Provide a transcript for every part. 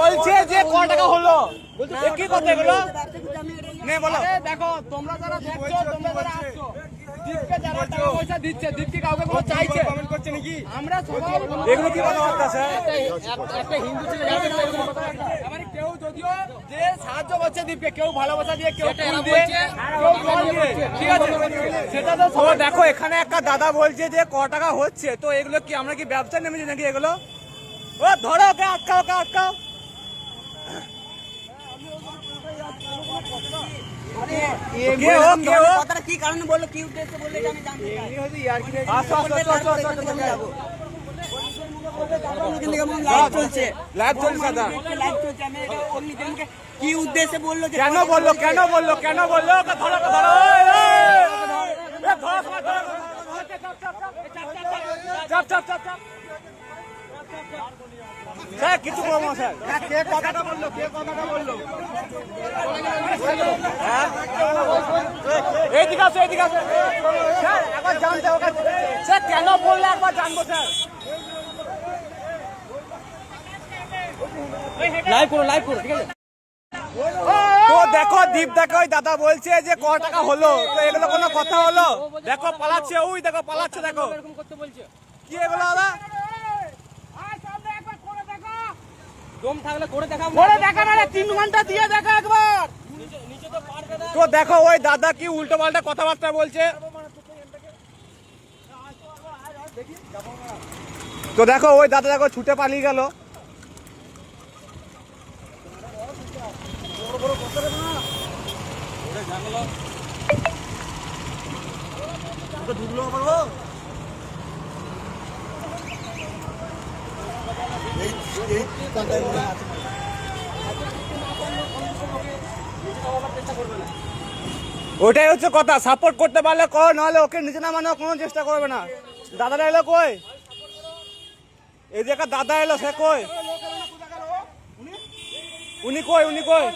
বলছে যে ক টাকা হলো। কি কথা এগুলো? নে বলো। দেখো তোমরা যারা দেখছ তোমরা যারা আসছো দীপকে যারা টাকা পয়সা দিচ্ছে দীপকে কাউকে কোনো চাইছে? কমেন্ট করছে নাকি? আমরা সবাই এগুলো কি কথাবার্তা স্যার? একটা হিন্দু ছেলে যাচ্ছে না, এরকম কথা বলছে। এবারে কেউ যদিও যে সাহায্য করছে দীপকে কেউ ভালোবাসা দিয়ে কেউ ফুল দিয়ে কেউ জল দিয়ে ঠিক আছে? সেটা তো তো দেখো এখানে একটা দাদা বলছে যে ক টাকা হচ্ছে তো এগুলো কি আমরা কি ব্যবসা নেমেছি নাকি এগুলো? ও ধরো ওকে আটকাও ওকে আটকাও কে কারণে বলল কি উদ্দেশ্যে বলল আমি জানতে কি উদ্দেশ্যে বলল কেন বলল কেন বলল কেন বলল ধরো, ধরো, চাপ চাপ চাপ স্যার কিছু করব না, স্যার। কে কথাটা বলল? কে কথাটা বলল? এইদিকে আসো এইদিকে আসো। স্যার একবার জানতে ওকে স্যার কেন বললে একবার জানব স্যার? লাইভ করো লাইভ করো ঠিক আছে? তো দেখো দীপ দেখো ওই দাদা বলছে যে ক টাকা হলো। তো এগুলো কোনো কথা হলো? দেখো পালাচ্ছে ওই দেখো পালাচ্ছে দেখো। কি এগুলো দাদা? দম থাকলে করে দেখাবো করে দেখা না তিন ঘণ্টা দিয়ে দেখা একবার। তো দেখো ওই দাদা কি উল্টো পাল্টা কথাবার্তা বলছে? তো দেখো ওই দাদা দেখো ছুটে পালিয়ে গেল। ওটাই হচ্ছে কথা সাপোর্ট করতে পারলে কর নাহলে ওকে নিচে নামানোর কোনো চেষ্টা করবে না। দাদারা এলো কই? এই যে দাদা এলো সে কই? উনি কই উনি কই?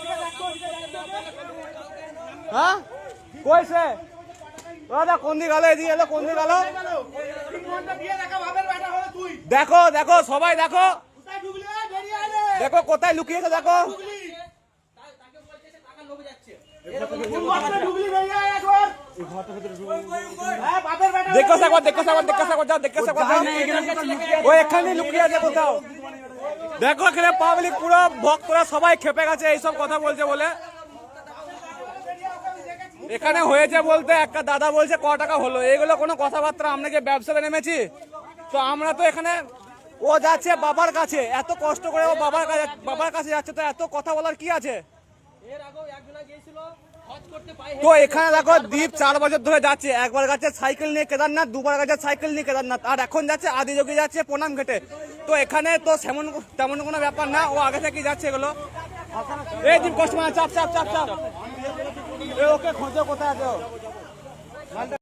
হ্যাঁ? কই সে? দাদা কোন দিকে গেল? এদিকে এলো কোন দিকে গেল? দেখো দেখো সবাই দেখো। দেখো কোথায় লুকিয়েছে দেখো। যাও ও এখানে লুকিয়ে আছে। কোথাও। দেখো এখানে পাবলিক পুরো ভক্তরা সবাই খেপে গেছে এইসব কথা বলছে বলে। এখানে হয়েছে বলতে একটা দাদা বলছে ক টাকা হলো? এগুলো কোনো কথাবার্তা আমরা কি ব্যবসাতে নেমেছি? তো আমরা তো এখানে ও যাচ্ছে বাবার কাছে। এত কষ্ট করে ও বাবার কাছে বাবার কাছে যাচ্ছে তো এত কথা বলার কি আছে? তো এখানে দেখো দ্বীপ চার বছর ধরে যাচ্ছে। একবার গেছে সাইকেল নিয়ে কেদারনাথ দুবার গেছে সাইকেল নিয়ে কেদারনাথ। আর এখন যাচ্ছে আদি যোগী যাচ্ছে প্রণাম ঘেটে। তো এখানে তো সেমন তেমন কোনো ব্যাপার না ও আগে থেকে যাচ্ছে এগুলো। এই কষ্ট চাপ চাপ চাপ চাপ। ওকে খোঁজো কোথায় আছে?